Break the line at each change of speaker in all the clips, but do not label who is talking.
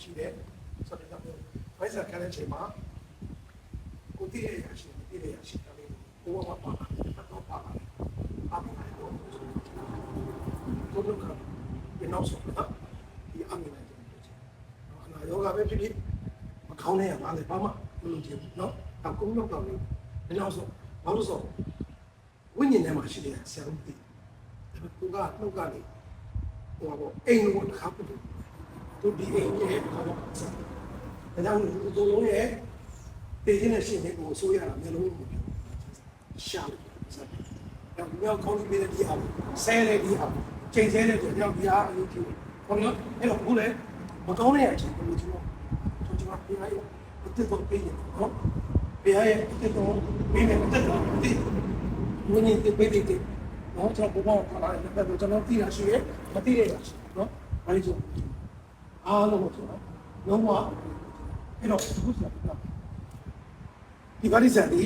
ရှိတယ်ဆိုတော့ဘယ်စားခက်တဲ့အချိန်မှာကိုတည်ရရရှိတယ်တည်ရရရှိတယ်ကိုကပါပါတော့ပါပါအမေကတော့တို့တို့ကဒီနောက်ဆုံးတော့ဒီအမေနဲ့တော့အနာယောဂပဲဖြစ်ဖြစ်မကောင်းတဲ့ရပါလေဘာမှ လို့ကြည့်ဘူးနော်အကုန်လောက်တော့လေဒါကြောင့်ဆိုဘာလို့ဆိုဝိညာဉ်ထဲမှာရှိတယ်ဆရာတို့သိဒါပေမဲ့ကိုကနှုတ်ကနေဟိုကောအိမ်ကိုတစ်ခါပြုတ်သူဒီအိမ်ရဲ့ဘာလို့ဆက်ဒါကြောင့်ဒီလိုလုံးရဲ့တည်ခြင်းနဲ့ရှင်တဲ့ကိုဆိုးရတာမျိုးလုံးကိုပြောရှာလို့ဆက်တော့မြောက်ကောင်းပြီးတဲ့ဒီအောင်ဆဲတဲ့ဒီအောင်ချိန်ဆဲတဲ့ကြောင့်ဒီအားအရေးကြီးတယ်ဘာလို့လဲအဲ့တော့ဘူးလေမကောင်းတဲ့အချိန်ကိုကျွန်တော်ကျွန်တော်ပြန်လိုက် အစ်တော့ပြရနော်ပြရရအစ်တော့မိမယ်အစ်တော့ဒီဝင်းနေပြပြပြနော်ကျွန်တော်ဘောပါလာတယ်ကျွန်တော်သိတာရှိရဲ့မသိတဲ့ရရှိနော်ဘာလို့ဆိုအားလုံးကိုကျွန်တော်လုံးဝအဲ့တော့အခုဆက်ပြဒီပါလိစံဒီ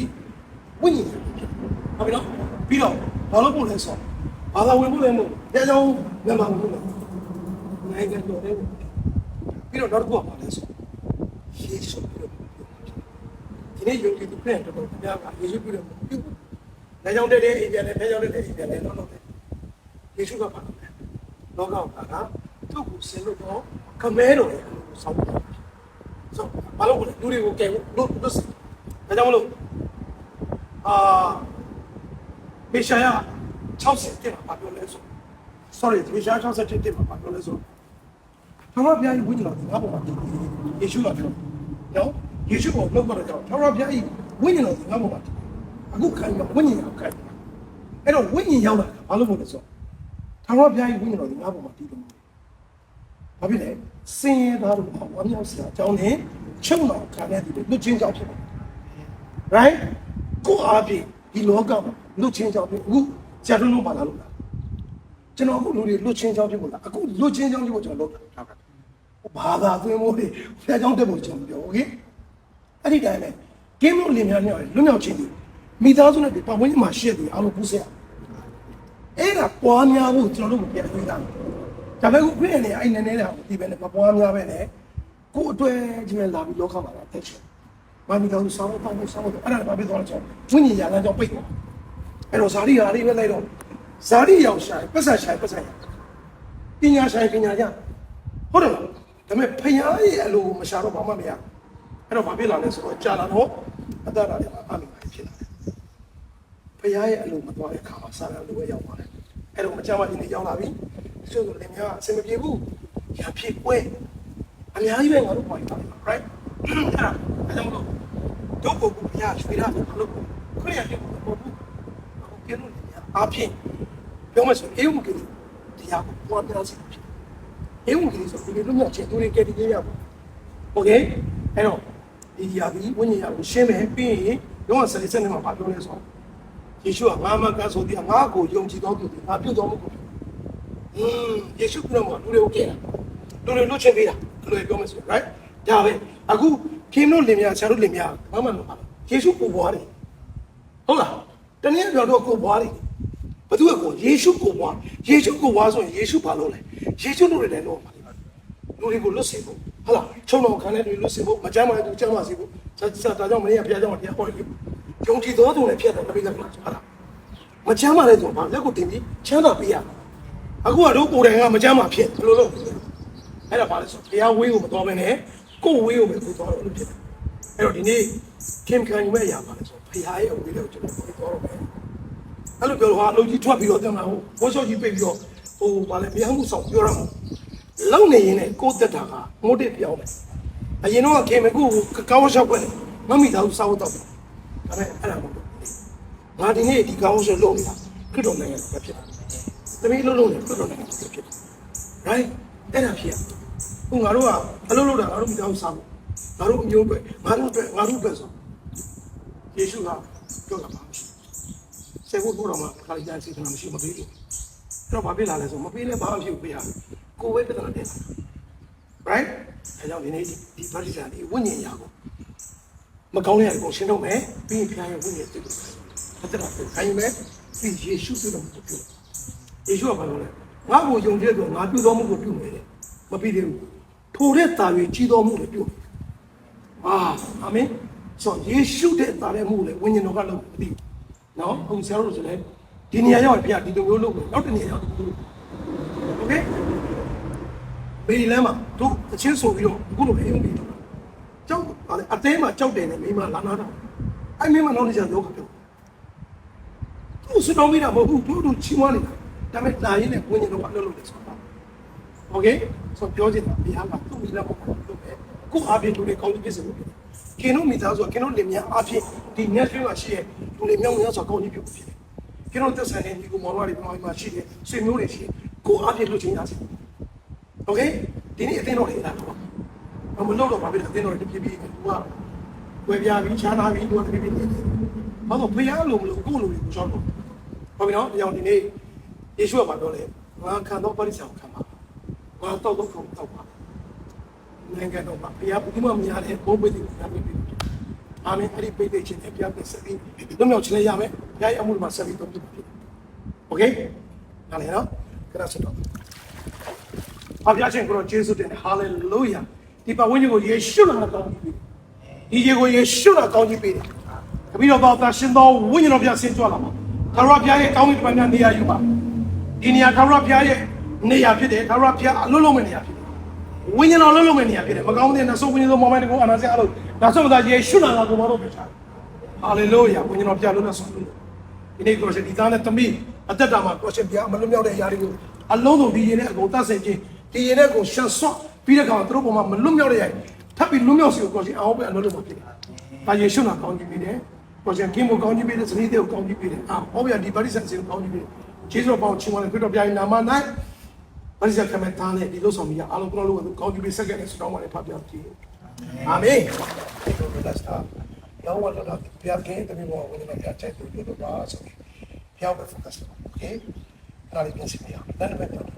ဝိညာဉ်ဟုတ်ပြီနော်ပြီးတော့ဘာလို့ပို့လဲဆိုဘာသာဝင်ပို့လဲမို့တရားကြောင်းမြန်မာဝင်ပို့လဲနိုင်ငံတော်တဲ့ပြီးတော့နောက်တစ်ခုကဘာလဲဆိုယေရှုပြီးတော့ဒီ နေ့ယုံကြည်သူပြန်တော်တော်များများကယေရှုပြီးတော့ပြုလမ်းကြောင်းတဲ့တဲ့အိမ်ပြန်တယ်လမ်းကြောင်းတဲ့တဲ့အိမ်ပြန်တယ်တော့တော့ယေရှုကပါတော့လောကကသူ့ကိုဆင်လို့တော့ခမဲတော်ရဲ့ဆောင်းတော့ဆိုဘာလို့လဲလူတွေကိုကဲလို့လို့ဒါကြောင့်မလို့အာမေရှာယ60တက်မှာပြောလဲဆို sorry မေရှာယ60တက်မှာပြောလဲဆိုထာဝရဘုရားရဲ့ဝိညာဉ်တော်ဒီငါ့ပေါ်မှာတည်ယေရှုကပြောနော် ယေရှုကိုလောက်တော့ကြောင့်ထာဝရဘုရားရဲ့ဝိညာဉ်တော်ဒီငါ့ပေါ်မှာတည်အခုခံရဝိညာဉ်ရောက်ခံအဲ့တော့ဝိညာဉ်ရောက်လာဘာလို့မို့လဲဆိုထာဝရဘုရားရဲ့ဝိညာဉ်တော်ဒီငါ့ပေါ်မှာတည်တယ်ဘာဖြစ်လဲစင်ရသားတို့ဘာဝမြောက်စရာအကြောင်းနဲ့ချုပ်တော်ခံရတဲ့လူချင်းကြောင့်ဖြစ်တယ် right ကိုအားဖြင့်ဒီလောကမှာလွတ်ချင်းကြောင့်ဖြစ်အခုဆရာတို့လုံးပါလာလို့လားကျွန်တော်အခုလူတွေလွတ်ချင်းကြောင့်ဖြစ်မို့လားအခုလွတ်ချင်းကြောင့်ဖြစ်ဖို့ကျွန်တော်လုပ်တာဘာသာသွင်းဖို့တွေဆရာကြောင့်တက်ဖို့ကျွန်တော်ပြော okay အဲ့ဒီတိုင်းပဲဂိမ်းလို့လင်များများလွတ်မြောက်ခြင်းဒီမိသားစုနဲ့ဒီပတ်ဝန်းကျင်မှာရှိတဲ့အားလုံးပူးဆက်အဲ့ဒါပွားများဖို့ကျွန်တော်တို့ပြန်ပြီးသားဒါပေမဲ့ခုပြည့်နေအဲ့နည်းနည်းတော့ဒီပဲနဲ့မပွားများပဲနဲ့ကိုယ်အတွက်ကြီးမဲ့လာပြီးလောကမှာတက်ချင်မာမီကောင်ဆောင်းပေါင်းဆောင်းတော့အဲ့ဒါဘာဖြစ်သွားလဲဆိုဝိညာဉ်ရလမ်းကြောင့်ပိတ်သွားအဲ့တော့ဇာတိဟာလေးပဲလိုက်တော့ဇာတိရောက်ရှာပတ်ဆက်ရှာပတ်ဆက်ရပညာရှာပညာရဟုတ်တယ်လားဒါပေမဲ့ဖယားရဲ့အလိုမရှာတော့ဘာမှမရ အဲ့တော့ဘာဖြစ်လာလဲဆိုတော့ကြာလာတော့အတ္တဓာတ်တွေမှာအမိမိုင်းဖြစ်လာတယ်ဘုရားရဲ့အလိုမသွားတဲ့အခါမှာစာရလိုပဲရောက်ပါတယ်အဲ့တော့မကြမ်းမဒီနေ့ရောက်လာပြီသူတို့လည်းများအဆင်မပြေဘူးရဖြစ်ပွဲအများကြီးပဲငါတို့ပေါ်ရတာ right အဲ့ဒါအဲ့ဒါမလို့တို့ကိုဘုရားရွှေရမယ်လို့ခရိယာပြုလို့ပေါ့ဘူးအခုကျင်းလို့နေရအဖြစ်ပြောမယ်ဆိုအေးဝံကိတရားကိုပွားများစေဖြစ်အေးဝံကိဆိုဒီလိုမျိုးချက်သူတွေကတည်းကရပါဘူး okay အဲ့တော့ ဒီတရားဒီဝိညာဉ်ရကိုရှင်းမယ်ပြီးရင်ရောစရိစက်နဲ့မှာပြောလဲဆိုယေရှုကငါမကဆိုတရားငါကိုယုံကြည်တော်သူငါပြုတ်တော်မူကိုอืมယေရှုကလည်းလူတွေကိုကဲတာလူတွေလွတ်ချင်ပေးတာလူတွေပြောမယ်ဆို right ဒါပဲအခုခင်းတို့လင်မြဆရာတို့လင်မြဘာမှမပါယေရှုကိုဘွားတယ်ဟုတ်လားတနည်းပြောတော့ကိုဘွားတယ်ဘသူကကိုယေရှုကိုဘွားယေရှုကိုဘွားဆိုရင်ယေရှုဘာလုပ်လဲယေရှုတို့လည်းတော့ပါလိမ့်မယ်လူတွေကိုလွတ်စေဖို့ ဟုတ်လားချုံတော်ခံတဲ့လူလွတ်စေဖို့မကြမ်းပါဘူးကြမ်းပါစေဖို့ဆက်ဆက်ဒါကြောင့်မင်းကဘုရားကြောင့်တရားဟောတယ်ယုံကြည်သောသူလည်းဖြစ်တယ်တပိကမှာဟုတ်လားမချမ်းပါတဲ့သူကလက်ကိုတင်ပြီးချမ်းသာပေးရအခုကတော့ကိုယ်တိုင်ကမချမ်းပါဖြစ်ဘယ်လိုလုပ်အဲ့ဒါပါလဲဆိုဘုရားဝေးကိုမတော်မနဲ့ကိုယ်ဝေးကိုပဲကိုတော်လို့ဖြစ်တယ်အဲ့တော့ဒီနေ့ခင်ခံယူမဲ့အရာပါလဲဆိုဘုရားရဲ့ဝေးကိုကျွန်တော်ကိုတော်တော့မယ်အဲ့လိုပြောတော့ဟာအလုပ်ကြီးထွက်ပြီးတော့တင်လာဟိုဘိုးချောကြီးပိတ်ပြီးတော့ဟိုဗာလဲမြန်မှုဆောင်ပြောရမှာ လုံနေရင်လည်းကိုယ်တက်တာကငိုတက်ပြောင်းတယ်အရင်တော့ခင်မကူကောင်းရှောက်ွက်တယ်မမိသားဘူးစားဖို့တော့ဒါပေမဲ့အဲ့ဒါမဟုတ်ဘူးငါဒီနေ့ဒီကောင်းရှောက်လုပ်နေတာခရစ်တော်နိုင်ငံပဲဖြစ်တယ်တမီးလုံးလုံးနဲ့ခရစ်တော်နိုင်ငံပဲဖြစ်တယ် right အဲ့ဒါဖြစ်ရဟိုငါတို့ကအလုပ်လုပ်တာငါတို့မိသားစုစားဖို့ငါတို့အမျိုးပဲငါတို့ပဲငါတို့ပဲဆိုယေရှုကပြောတာပါဆေဖို့ပေါ်တော့မှခါကြစီတယ်မရှိမပေးဘူးအဲ့ တော့ဘာဖြစ်လာလဲဆိုမပေးလဲဘာမှဖြစ်ဘူးပြရကိုယ်ပဲပြဿနာတက် right အဲကြောင့်ဒီနေ့ဒီပါဠိစာဒီဝိညာဉ်ရာကိုမကောင်းတဲ့ကိုရှင်းတော့မယ်ပြီးရင်ဖခင်ရဲ့ဝိညာဉ်သိတယ်အတ္တကခိုင်းမယ်ပြီးယေရှုပြုတော်မူပြုယေရှုကဘာလို့လဲငါ့ကိုယုံကြည်တော့ငါပြုတော်မူကိုပြုမယ်တဲ့မပြီးသေးဘူးထိုတဲ့တာ၍ကြီးတော်မူကိုပြုအာအာမင်ဆိုယေရှုတဲ့တာတဲ့မှုလေဝိညာဉ်တော်ကလုပ်မသိဘူးနော်အခုဆရာတို့ဆိုလဲ ဒီနေရာရောက်ဖခင်ဒီလိုမျိုးလုပ်မယ်နောက်တစ်နေရာရောက်ဒီလိုโอเคဘေးလမ်းမှာတို့အချင်းဆိုပြီးတော့အခုလိုပဲယုံပြီးတော့ကြောက်ပါလေအသေးမှာကြောက်တယ်နဲ့မိမလာနာတော့အဲ့မိမနောက်နေကြတော့ပြောသူစတော်မိတာမဟုတ်ဘူးတို့တို့ချီးမွမ်းနေတာဒါပေမဲ့လာရင်လည်းဝိညာဉ်တော်ကလှုပ်လို့လေဆိုတာโอเคဆိုပြောချင်တာဘုရားကသူ့မိသားစုကိုလုပ်ပဲကိုအားဖြင့်လူတွေကောင်းကြီးပြည့်စုံလို့ခင်တို့မိသားစုကခင်တို့လင်မယားအားဖြင့်ဒီ net မှာရှိတဲ့လူတွေမြောက်များစွာကောင်းကြီးပြုဖြစ် တယ်ခင်တို့သက်ဆိုင်တဲ့ဒီကိုမောင်တော်တွေဒီမှာရှိတဲ့ဆွေမျိုးတွေရှိကိုအားဖြင့်လုပ်ချင်ရစီโอเคဒီနေ့အသင်းတော်တွေလာတော့မလုပ်တော့ပါဘူးအသင်းတော်တွေပြပြပြီးသူကဝယ်ပြပြီးချားသားပြီးသူကပြပြနေတယ်ဘာလို့ဘုရားလိုမလို့ကိုလိုတွေကိုရှောက်တော့ဟုတ်ပြီနော်ဒီအောင်ဒီနေ့ယေရှုကပြောလဲငါခံတော့ပရိစ္ဆေကိုခံပါငါတော့တော့ခံတော့ပါနိုင်ငံတော်မှာဘုရားဘုရားမများတဲ့ဘိုးဘေးတွေကိုပြပြပြီး အာမင်အဲ့ဒီပိတ်သိခြင်းနဲ့ပြပြဆက်ပြီးလွတ်မြောက်ခြင်းလည်းရမယ်ဘုရားရဲ့အမှုမှာဆက်ပြီးတော့ပြပြโอเคနားလည်နော်ကြရစတော့အပြားချင်းကိုယေရှုတင်ဟာလေလုယာဒီပတ်ဝန်းကျင်ကိုယေရှုနာကောင်းကြီးပေးဒီရေကိုယေရှုနာကောင်းကြီးပေးတယ်တပည့်တော်တော်သာရှင်တော်ဝိညာဉ်တော်ပြဆင်းကြွလာပါသာရဘုရားရဲ့ကောင်းကြီးတစ်ပတ်များနေရာယူပါဒီနေရာသာရဘုရားရဲ့နေရာဖြစ်တယ်သာရဘုရားအလုံးလုံးမဲ့နေရာဖြစ်တယ်ဝိညာဉ်တော်လုံးလုံးမဲ့နေရာဖြစ်တယ်မကောင်းတဲ့နတ်ဆိုးဝိညာဉ်တော်မောင်မိုင်းတကူအနာစင်အလုံး ဒါဆိုမှသာယေရှုနာလာကိုမတော်ပြချာဟာလေလုယာဝိညာဉ်တော်ပြလို့နဲ့ဆိုလို့ဒီနေ့ကိုရှင်ဒီသားနဲ့သမီးအသက်တာမှာကိုရှင်ပြမလွတ်မြောက်တဲ့အရာတွေကိုအလုံးစုံဒီရင်နဲ့အကုန်တတ်ဆင်ခြင်းဒီရင်နဲ့ကိုရှန်ဆွတ်ပြီးတဲ့အခါမှာသူတို့ပေါ်မှာမလွတ်မြောက်တဲ့ရာထပ်ပြီးလွတ်မြောက်စီကိုကိုရှင်အောင်ပဲအလုံးလုံးမှာဖြစ်တယ်။ဒါယေရှုနာကောင်းကြီးပြီးတယ်။ကိုရှင်ကင်းကိုကောင်းကြီးပြီးတယ်ဇနီးတဲ့ကိုကောင်းကြီးပြီးတယ်။အာဟောဗျာဒီပါရိစံစီကိုကောင်းကြီးပြီးတယ်။ဂျေဇုပေါင်းချီးမွမ်းတဲ့ခရစ်တော်ဘုရားရဲ့နာမ၌ပါရိစံကမန်တာနဲ့ဒီလိုဆောင်ပြီးအားလုံးကိုလုံးဝကောင်းကြီးပြီးဆက်ခဲ့တဲ့ဆုတောင်းပါလေဖတ်ပြကြည့်။ Amén. Now we're gonna we have gained the reward we're gonna get it to the bars. Here we focus. Okay? Now we can see here. Then we can.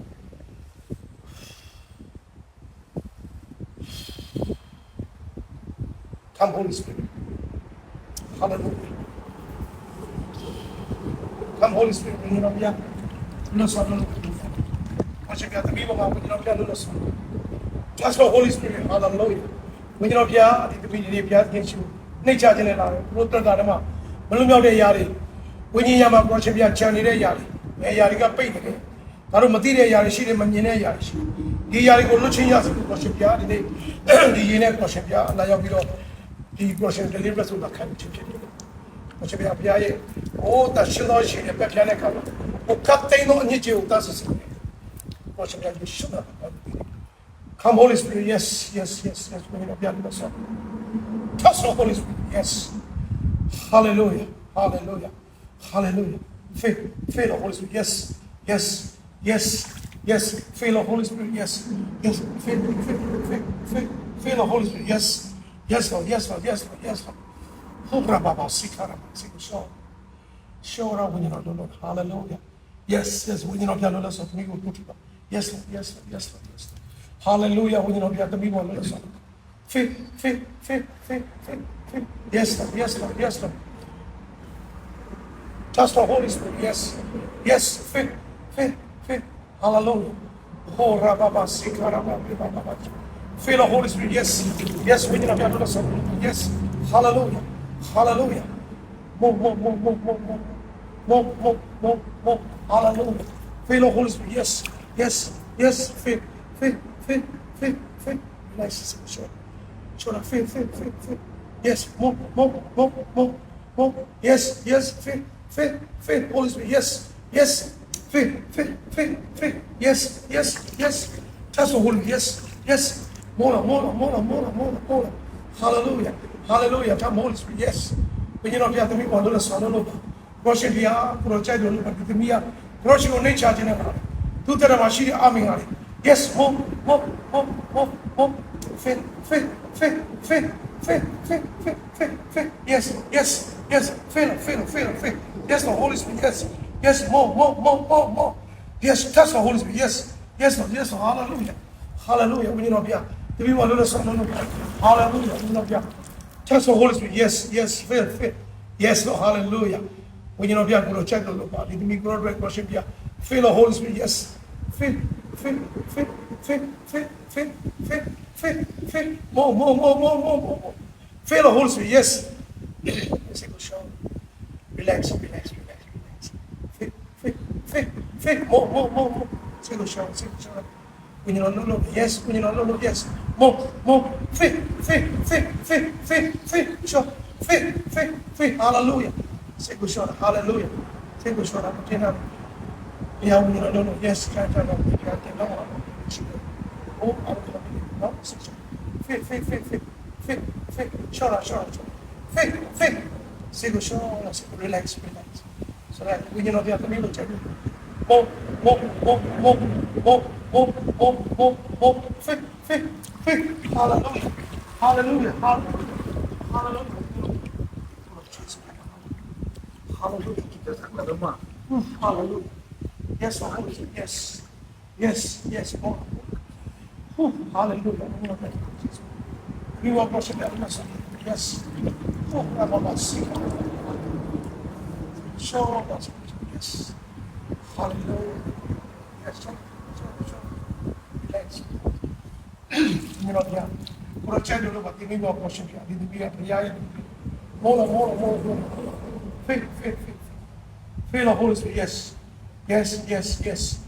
Come Holy Spirit. Hallelujah. Come Holy Spirit, we know yeah. Listen, listen. Worship at the people, we know yeah, listen. Just the Holy Spirit, hallelujah. When you're not here, I think the media here against you. Nature ချင်းနဲ့လာတယ်ဘုရားတော်မှာမလွတ်မြောက်တဲ့အရာတွေဝိညာဉ်ရမှာ worship ပြချန်နေတဲ့အရာတွေအဲအရာတွေကပိတ်နေတယ်ဒါတို့မသိတဲ့အရာတွေရှိတယ်မမြင်တဲ့အရာတွေရှိဒီအရာတွေကိုလွတ်ချင်းရစီ worship ပြဒီနေ့ဒီရင်းနဲ့ worship ပြအလာရောက်ပြီးတော့ဒီ portion deliver ဆိုတာခံချင်ဖြစ်တယ်။ဘာချင်ပြဘုရားရဲ့အိုးတရှိတော်ရှိတဲ့ပြပြတဲ့ခါမှာဟိုကတ်တဲ့တော့အညစ်အကြေးကိုတတ်ဆစတယ်။ဘာချင်ပြယေရှုနာ Come, Holy Spirit. Yes, yes, yes, yes. Touch the Holy Spirit. Yes. Hallelujah. Hallelujah. Hallelujah. Fill, fill the Holy Spirit. Yes, yes, yes, yes. Fill the Holy Spirit. Yes, yes. Fill, fill, fill, fill, fill the Holy Spirit. Yes, yes, Lord. Yes, Lord. Yes, Lord. Yes, Lord. Show, show up when you're not Lord. Hallelujah. Yes, yes. When you're not Lord, yes, Lord. Yes, Lord. Yes, Lord. Yes, Lord. Hallelujah. When you know Lord, me go let's Faith, faith, faith, faith, faith, faith. Yes, Lord. Yes, Lord. Yes, Lord. Trust the Holy Spirit. Yes. Yes. Faith, faith, faith. Hallelujah. Oh, rababa sikara baba. Feel the Holy Spirit. Yes. Yes. We to be able to Yes. Hallelujah. Hallelujah. Move, move, move, move, move, move. Move, move, move, move. Hallelujah. Feel the Holy Spirit. Yes. Yes. Yes. Feel, feel, Fit, fit, fit. Nice, shoulder, shoulder, fit, fit, fit, fit. Yes, more, more, more, more, more. Yes, yes, fit, fit, feel. Holy Spirit, yes, yes, fit, fit, fit, fit. Yes, yes, yes. That's the Holy, yes, yes. More, more, more, more, more, more. Hallelujah, hallelujah. Come, Holy Spirit, yes. But you know, yeah, तुम्ही वाढवलं स्वाडवलं होतं क्रोशे लिहा क्रोशा दोन पद्धती मी या क्रोशे कोणी चहाचे नाही तू तर वाशी आम्ही आले Yes, woof, woof, woof, woof, woof. Fit, fit, fit, fit, fit, fit, fit, fit, fit. Yes, yes, yes. Fill, fill, fill, fill. Yes, the Holy Spirit. Yes, yes, more, more, more, more, more. Yes, touch the Holy Spirit. Yes, yes, Lord. Yes, Lord. Hallelujah. Hallelujah. We need to be Give me one little son. Hallelujah. We need to be Touch the Holy Spirit. Yes, yes, fill, fill. Yes, Lord. Hallelujah. We need to be Check the Lord. Let me grow, worship. Fill the Holy Spirit. Yes, fill. More, more, more, more, more, more. Fill the whole space. Yes. Yes, it will show. Relax, relax, relax, relax. Fit. More, more, more, more. the show, single show. When you don't know, yes. When you don't know, yes. More, more. Fit, fit, fit, fit, fit, fit. Show. Fit, fit, fit. Hallelujah. Single shot. Hallelujah. Single shot. I'm continuing. Yeah, we don't know. Yes, can't tell them. You can't tell. Oh, I'm gonna be no six. Fake, fake, fake, fake, fake, fake. Sure, sure, sure. Fake. Sigo, sure, sigo. Relax, relax. So that we know the other middle table. Move, move, move, move, move, move, move, move, move. Fake, fake, fake. Hallelujah. Hallelujah. Hallelujah. Hallelujah. Hallelujah. Hallelujah. Hallelujah. Hallelujah. Yes, Lord. Yes. Yes. Yes, Lord. Oh, hallelujah. We will worship that mercy. Yes. Oh, Rabbi Show us. Yes. Hallelujah. Yes, show, show, show. Thanks. You know, yeah. Put a channel over the name of worship. I need to be a prayer. More, more, more, more. Feel, feel, feel. Feel the Holy Spirit. Yes. Yes, yes, yes.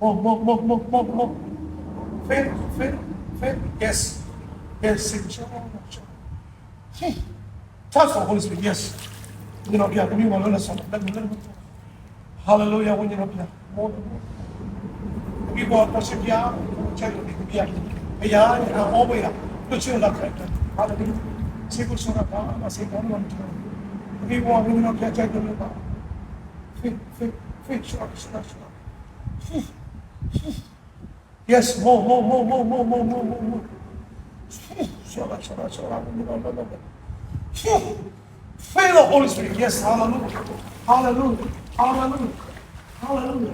More, more, more, more, more, more. Feel, feel, feel. Yes. Yes. Touch the Holy Spirit. Yes. Hallelujah. When you know, yeah. More, more. We. Hallelujah. We. Fil şuna, şuna, şuna. Sus. Sus. Yes, more, more, more, more, more, more, more, more, more. Sus. Şuna, şuna, şuna. Sus. Fill the Holy Spirit. Yes, hallelujah. Hallelujah. Hallelujah. Hallelujah.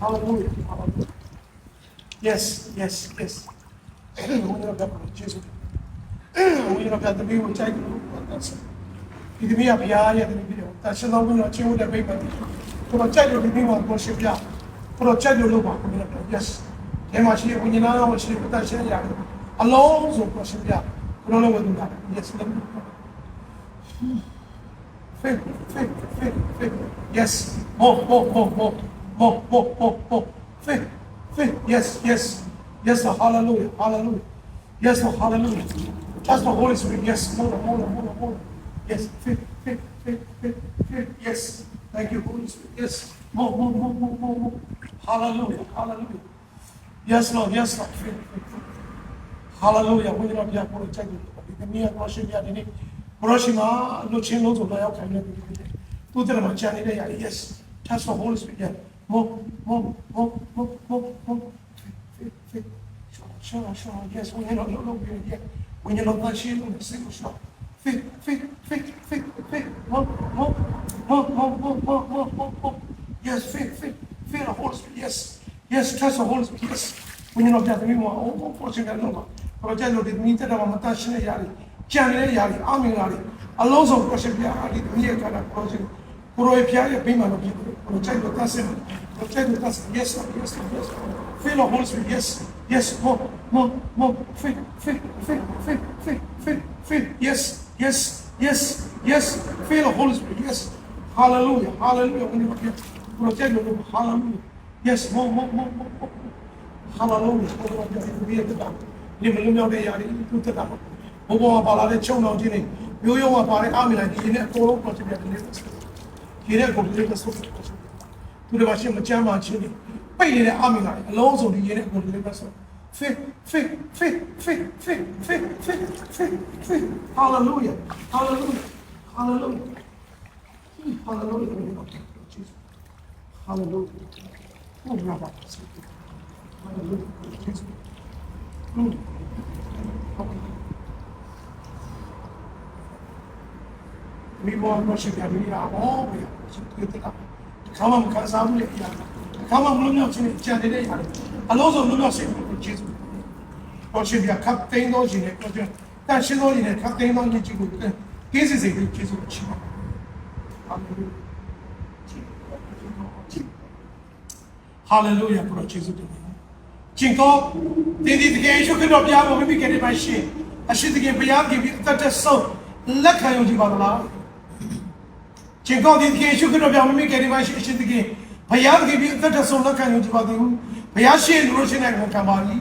Hallelujah. Hallelujah. Yes, yes, yes. Oyuna kadar Jesus. Oyuna kadar bir uçak. Nasıl? ဒီသမီးကဘုရားရဲ့သမီးဖြစ်တယ်။ဒါရှင်တော်ဘုရားချင်းဦးတဲ့ပြိပ္ပံကိုတော့ကြိုက်လို့ဒီနေ့မှာကိုရှိပြ။ကိုတော့ကြိုက်လို့လို့ပါကိုလည်း yes ။ဒီမှာရှိတဲ့ဝိညာဉ်သားတော်ရှိတဲ့တန်ရှင်းရတယ်။အလုံးစုံကိုရှိပြ။ကိုတော့လည်းဝိညာဉ်သား yes လည်း Faith, faith, faith, faith. Yes. More, more, more, more, more, more, more, more. Faith, faith. Yes, yes. Yes, Lord. Hallelujah. Hallelujah. Yes, Lord. Hallelujah. Trust the Holy Spirit. Yes. More, more, more, more. Yes, fit. Yes. Thank you, Holy Spirit. Yes. More, more, more, more, more, more. Hallelujah. Hallelujah. Yes, Lord. Yes, Lord. Fit, fit, fit. Hallelujah. We don't have to take it. You can hear Russian Yanini. Hiroshima, no chin, no to die no To the Machanida, yes. Touch the Holy Spirit. Yeah. More, more, more, more, more, more. Fit, fit, fit. Sure, sure, sure. Yes, we know, no, no, yeah. When you know that, We on a single shot. Yes, fit, fit, fit the Holy Spirit. Yes, yes, trust the Holy Spirit. Yes. When you know ನೀವು ಒಪ್ಪಿಸಿಕೊಂಡು ಪ್ರಜೆಯೊಡಿ ನೀತನ ಮತಾಶನೆ ಯಾರಿ ಚಾನೆ ಯಾರಿ ಆಮೇಲೆ ಯಾರಿ ಅಲ್ಲೋಸ ಪ್ರಶ್ನೆ ಯಾರಿ ನೀಯ ಕಾಲ ಪ್ರಶ್ನೆ ಪುರೋಯ ಪ್ಯಾಯ ಭೀಮನ ಬಿಟ್ಟು ಪ್ರಜೆ ಗೊತ್ತಾಸೆ ಪ್ರಜೆ ಗೊತ್ತಾಸೆ yes yes yes Fit the Holy Spirit. Yes. Yes more more Fit, fit, fit, fit, fit, fit, fit. yes. Yes. Yes. Yes. Feel the Holy Spirit. Yes. Hallelujah. Hallelujah. When you look here, project lo hallelujah. Yes. More, more, more, more, more. Hallelujah. Hallelujah. ဒီမလုံးမြောက်တဲ့ຢာတွေသူတက်တာပေါ့ဘုံဘောမှာပါလာတဲ့ချုံတော်ချင်းတွေမျိုးရုံးမှာပါတဲ့အာမီလိုက်ဒီနဲ့အကုန်လုံးပေါ်ချင်တယ်ဒီနေ့ဒီနဲ့ကိုဒီနဲ့ဆိုသူတို့ကရှင်းမကြမ်းမှချင်းနေပိတ်နေတဲ့အာမီလိုက်အလုံးစုံဒီရင်းနဲ့ကိုဒီနဲ့ဆို Fih, fih, fih, fih, fih, fih, fih, fih, fih. Hallelujah. Hallelujah. Hallelujah. Hallelujah. Hallelujah. Oh, Rabbi. Hallelujah. Hmm. Mi vuoi conoscere la mia amore? Come un casamento di amore. က်တာခါမှမကန်စားဘူးလေခါမှမလို့မြောက်ချင်းကြံနေတဲ့ရတယ်အလုံးစုံလို့မြောက်စေကျေးဇူးပေါ်ရှိပြခပ်သိန်းသောရှင်နဲ့ပြောပြတန်ရှင်းသောရည်နဲ့ခတ်သိမ်းသောညစ်ကြီးကိုကင်းစစ်စေပြီးကျေးဇူးတော်ရှင်ပါအာမင်ဟာလေလုယာဘုရားကျေးဇူးတင်ပါတယ်ရှင်ကောတင်းဒီတကယ်ရှုခရတော်ဘုရားကိုမိမိကတည်းကရှင်အရှိတကယ်ဘုရားကပြီးအသက်တဆုံးလက်ခံယုံကြည်ပါလားရှင်ကောတင်းဒီတကယ်ရှုခရတော်ဘုရားမိမိကတည်းကရှင်အရှိတကယ် ဘုရားကပြီးအသက်တဆုံးလက်ခံယုံကြည်ပါသည်ဟုဘုရားရှင်လူလို့ရှင်တဲ့ဝန်ခံပါသည်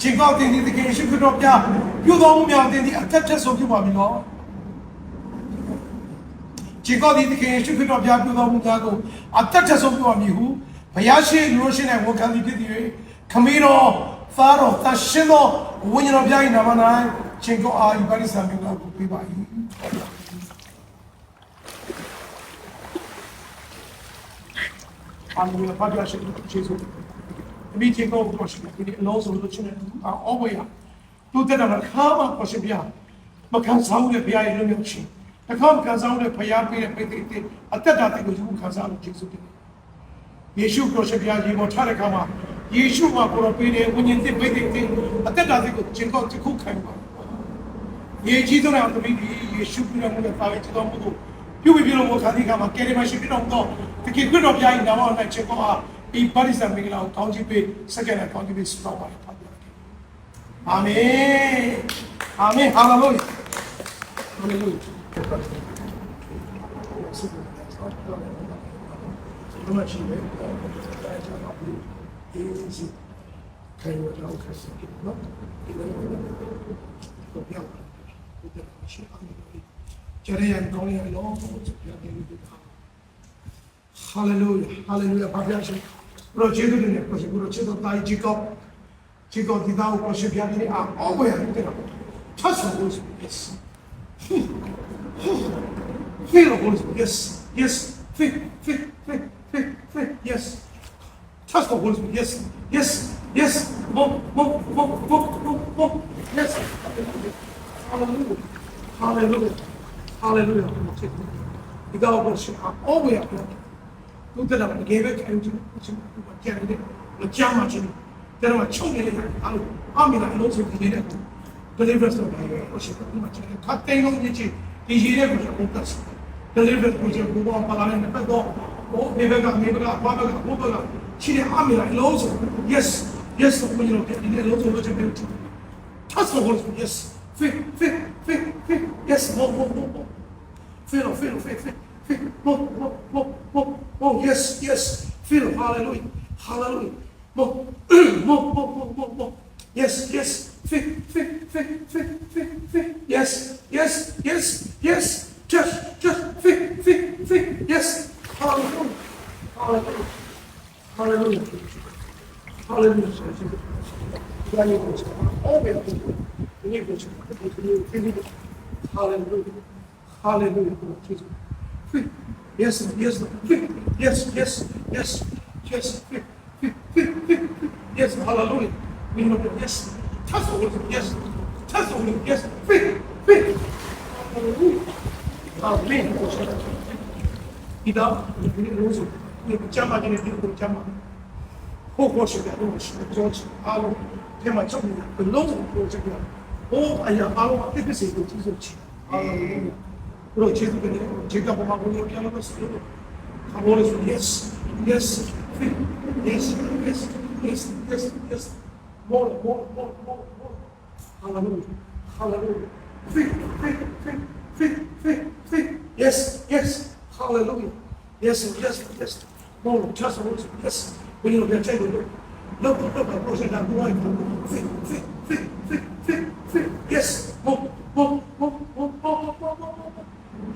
ရှင်ကောတင်းဒီတကယ်ရှုခရတော်ဘုရားပြုတော်မူမြောက်တင်းဒီအသက်တဆုံးပြုပါပြီနော်ရှင်ကောတင်းဒီတကယ်ရှုခရတော်ဘုရားပြုတော်မူသားကိုအသက်တဆုံးပြုပါမည်ဟုဘုရားရှင်လူလို့ရှင်တဲ့ဝန်ခံသည်ဖြစ်သည်ခမီးတော်သားတော်သရှင်တော်ဝိညာဉ်တော်ပြိုင်နာမ၌ရှင်ကိုအာဤပါရိသမင်္ဂလာကိုပေးပါ၏ and we are part of the chase it we take over question we allow solution are over ya to that our khama question ya မခံစားဘူးလေဘုရားရဲ့လုံလုံရှင်တခါမခံစားဘူးလေဘုရားပေးတဲ့ပိသိတိအသက်တာတွေကိုသူခံစားလို့ကျေးဇူးတင်ယေရှုခရစ်ဘုရားရေပေါ်ထားတဲ့အခါမှာယေရှုမှာကိုရောပေးတဲ့ဝိညာဉ်သစ်ပိသိတိအသက်တာတွေကိုကျင့်တော့တခုခံပါယေကြီးသောနာသမီးဒီယေရှုပြုတော်မူတဲ့ပါဝင်တော်မူသောပြုပြီးပြုတော်မူခါဒီကမှာကယ်ရီမရှိပြုတော်မူသော သခင်ခရစ်တော်ဘုရား၏နာမ၌ချစ်တော်အားဤပါရိသတ်မင်္ဂလာကိုတောင်းချပေးစက္ကန့်နဲ့တောင်းချပေးဆုတောင်းပါရပါဘုရားအာမင်အာမင်ဟာလေလုယဟာလေလုယဘုရားရှင်ရဲ့တရားတော်ကိုအေးစီခိုင်ဝတ်အောင်ခက်စစ်ပြီးတော့ဒီလိုမျိုးပြောပြတာဒီလိုရှိအောင်ကျရရန်ကောင်းရအောင်လို့ပြောပြနေတာ Hallelujah. Hallelujah. Papiasin. Procedo din e procedo. Procedo tai Jacob. Jacob ti dau procedo pian din a owe a te na. Tasa Holy Yes. Feel the Holy Spirit. Yes. Yes. Feel. Feel. Feel. Feel. Feel. Yes. Tasa Holy Spirit. Yes. Yes. Yes. Move. Move. Move. Move. Move. Move. Yes. Hallelujah. Hallelujah. Hallelujah. Hallelujah. Ti dau procedo a owe a te na. ယ်သူတလည်းငယ်ပဲခံကြည့်ချင်ဘူးကြံနေတယ်မကြမ်းမှချင်းတယ်တော့ချုံနေတယ်အားလုံးအမီလာအလုံးစုံဒီနေတဲ့ deliverance တော့ဘာလဲဘုရားကဒီမှာချင်းခတ်တဲ့လုံးကြီးချင်းဒီရည်တဲ့ကိုဘုရား deliverance ကိုချင်းဘူဘောပါလာတဲ့ပတ်တော့ဟိုဘေဘကမေဘကဘာဘကဘုဘကချင်းအမီလာအလုံးစုံ yes yes ဘုရားကဒီအလုံးစုံလို့ချင်းပြောချင် touch the Holy Spirit yes fit fit fit fit yes more more more more Feel, feel, feel, feel. More, more, more, more, oh, more. Yes, yes. Feel. Hallelujah. Hallelujah. More, more, more, more, more, more. Yes, yes. Feel, feel, feel, feel, feel, feel. Yes, yes, yes, yes. Just, just feel, feel, feel. Yes. Hallelujah. Hallelujah. Hallelujah. Hallelujah. Hallelujah. Hallelujah. Hallelujah. yes, yes, yes, yes, yes, yes, yes, hallelujah. We know that yes, testimony, yes, testimony, yes, hallelujah. Amen. 이다 우리 모두 우리 자막이네 우리 자막 호고시다 호고시다 조시 아로 대만 쪽이야 그 로즈 쪽이야 오 아야 아로 앞에 그 세도 뒤쪽이 아 Lord Jesus, we can take up our own account of yes, yes, yes, yes, yes, yes, yes. More, more, more, more, more. Hallelujah, hallelujah. Think, think, think, think, think, think. Yes, yes, hallelujah. Yes, yes, yes. More, just words, yes. We need to be No, no, look, look, person that going. Think, think, think, think, think, think. Yes, more, more, more, more, more, more, more.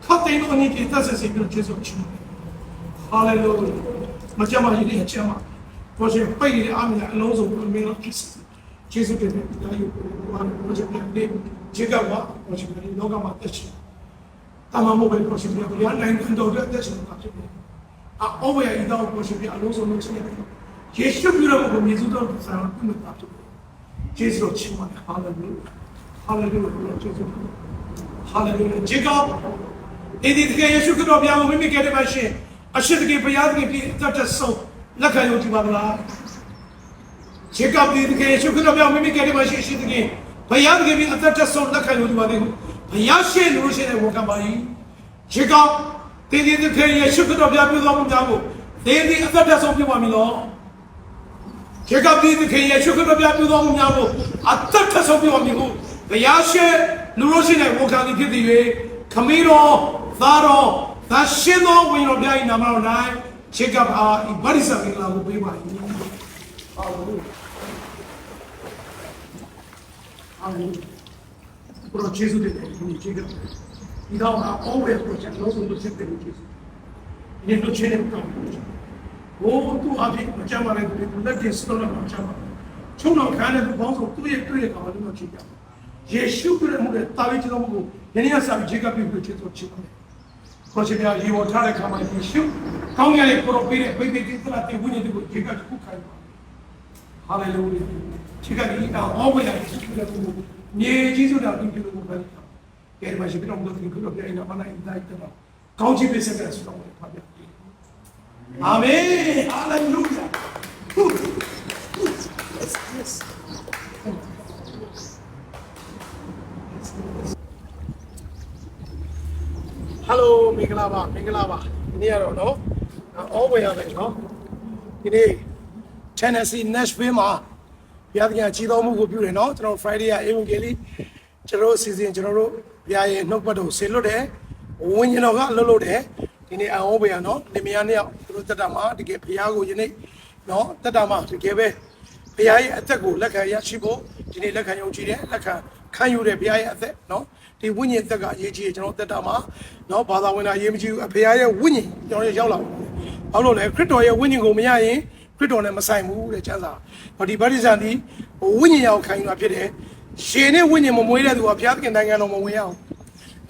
Cattenoni che sta se seguire Gesù ci. Alleluia. Ma chiama lì lì chiama. Voce poi amina Alonso per me non chissà. Gesù che mi dà io quando voce per me. Giga qua, voce per me, loga ma te ci. Tama mo per voce per me, la in do de te ci non faccio. A ove ai da voce per Alonso non ci ne. Gesù più la voce mi zuto sarà più ne faccio. Gesù ci ma alleluia. Alleluia, Gesù. Alleluia. Giga ဒါယူဘာလို့ကိုရှင်ပြဒီခြေကပါကိုရှင်ပြဒီလောကမှာတက်ချင်တမန်မို့ပဲကိုရှင်ပြဘုရားနိုင်ငံတော်ရဲ့အသက်ရှင်တာဖြစ်တယ်အောဝေဤတော်ကိုရှင်ပြအလုံးစုံလုံးချင်းရတယ်ယေရှုပြုတော်ကိုမြေစုတော်ဆရာပြုလို့တာဖြစ်တယ်ယေရှုတော်ချီးမွမ်းတယ်ဟာလေလုယာဟာလေလုယာယေရှုဟာလေလုယာဂျေကောဒီဒီတကယ်ယေရှုခရစ်တော်ဘုရားကိုမိမိကဲတဲ့ပါရှင်အရှိတကယ်ဘုရားသခင်ပြည့်တတ်ဆုံးလက်ခံယုံကြည်ပါမလားခြေကပ်ပြီးတကယ်ရှုခရစ်တော်မြောက်မိမိကလေးမရှိရှိတကယ်ဘုရားတကယ်ပြီးအသက်တက်ဆုံးလက်ခံလို့ဒီပါသေးဘူးဘုရားရှင်းလို့ရှင်းတဲ့ဝန်ခံပါ၏ခြေကပ်တင်းတင်းတကယ်ယေရှုခရစ်တော်ပြပြုသောမှုများကိုတင်းတင်းအသက်တက်ဆုံးပြုပါမည်လောခြေကပ်ပြီးတကယ်ယေရှုခရစ်တော်ပြပြုသောမှုများကိုအသက်တက်ဆုံးပြုပါမည်ဟုဘုရားရှင်းလူလို့ရှိတဲ့ဝန်ခံသည်ဖြစ်သည်၍ခမည်းတော် သားတော်သာရှင်းသောဝိညာဉ်တော်ပြ၏နာမတော်၌ခြေကပ်အားဤဗတ္တိဇံမင်္ဂလာကိုပေးပါ၏ဟာလေလုယာ Amen. Però Gesù deve venire, gli dà una ora e poi non sono sempre di Gesù. E non ce n'è un cambio. Oh, tu hai ma chiama le tue, non è che sono la chiama. C'è una cane di bonzo, tu e tu e cavolo non ci chiama. Gesù per amore, tavi ci dopo, e ne sa vi giga più che tu ci vuole. Cosa mi ha io voltare kama Gesù, kaunga le propire, poi che ti la te vuoi di cui giga tu kai. Hallelujah. ခြေကဒီအောင်းဝဲလာရှိတယ်ကိုမြေကြီးဆိုတာဒီလိုကိုပဲကဲမရှိပြတော့ဘုရားခင်ကတော့ပြန်လာမနိုင်တိုင်းတော့ကောင်းချီးပေးစက်ဆိုတော့ဖတ်ပြအာမင်ဟာလေလုယာဟယ်လိုမ င်္ဂလာပါမင်္ဂလာပါဒီနေ့ကတော့နော်အော်ဝဲရမယ်နော်ဒီနေ့ Tennessee Nashville မှာဘုရားသခင်ကြီးတော်မှုကိုပြုတယ်နော်ကျွန်တော် Friday က Evangeli ကျွန်တော်အစီအစဉ်ကျွန်တော်တို့ဘုရားရဲ့နှုတ်ပတ်တော်ဆေလွတ်တယ်ဝိညာဉ်တော်ကအလုပ်လုပ်တယ်ဒီနေ့အဟောဘုရားနော်လင်မယားနှစ်ယောက်သူတို့တက်တာမှာတကယ်ဘုရားကိုယနေ့နော်တက်တာမှာတကယ်ပဲဘုရားရဲ့အသက်ကိုလက်ခံရရှိဖို့ဒီနေ့လက်ခံယုံကြည်တယ်လက်ခံခံယူတယ်ဘုရားရဲ့အသက်နော် ဒီဝိညာဉ်သက်ကအရေးကြီးတယ်ကျွန်တော်တက်တာမှာနော်ဘာသာဝင်တာအရေးမကြီးဘူးဘုရားရဲ့ဝိညာဉ်ကျွန်တော်ရောက်လာဘာလို့လဲခရစ်တော်ရဲ့ဝိညာဉ်ကိုမရရင်ခရစ်တော်နဲ့မဆိုင်ဘူးတဲ့ကျမ်းစာဟောဒီဗတ္တိဇံဒီဝိညာဉ်ရောက်ခံယူတာဖြစ်တယ်ရှင်နဲ့ဝိညာဉ်မမွေးတဲ့သူကဘုရားသခင်နိုင်ငံတော်မဝင်ရအောင်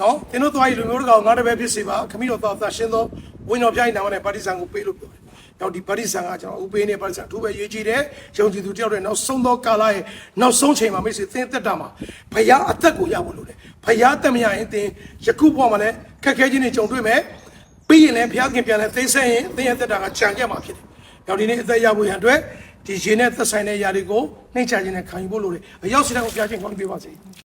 နော်သင်တို့သွားရလူမျိုးတကောင်ငါတပည့်ဖြစ်စေပါခမည်းတော်သွားသာရှင်းသောဝိညာဉ်တော်ပြိုင်နာမနဲ့ဗတ္တိဇံကိုပေးလို့ပြောတယ်နောက်ဒီဗတ္တိဇံကကျွန်တော်ဥပေးနေဗတ္တိဇံအထူးပဲရေးကြည့်တယ်ယုံကြည်သူတယောက်တည်းနောက်ဆုံးသောကာလရဲ့နောက်ဆုံးချိန်မှာမိတ်ဆွေသင်သက်တာမှာဘုရားအသက်ကိုရဖို့လိုတယ် ဘုရားအသက်မရရင်သင်ယခုဘဝမှာလည်းခက်ခဲခြင်းတွေကြုံတွေ့မယ်ပြီးရင်လည်းဘုရားခင်ပြန်လဲသိဆက်ရင်သင်ရဲ့သက်တာကကြံခဲ့မှာဖြစ်တယ်။နောက်ဒီနေ့အသက်ရဖို့ရန်အတွက်ဒီရှင်နဲ့သက်ဆိုင်တဲ့ຢာတွေကိုနှိမ့်ချခြင်းနဲ့ခံယူဖို့လိုတယ်။အရောက်စီတိုင်းကိုပြချင်းခေါင်းပြပါစေ။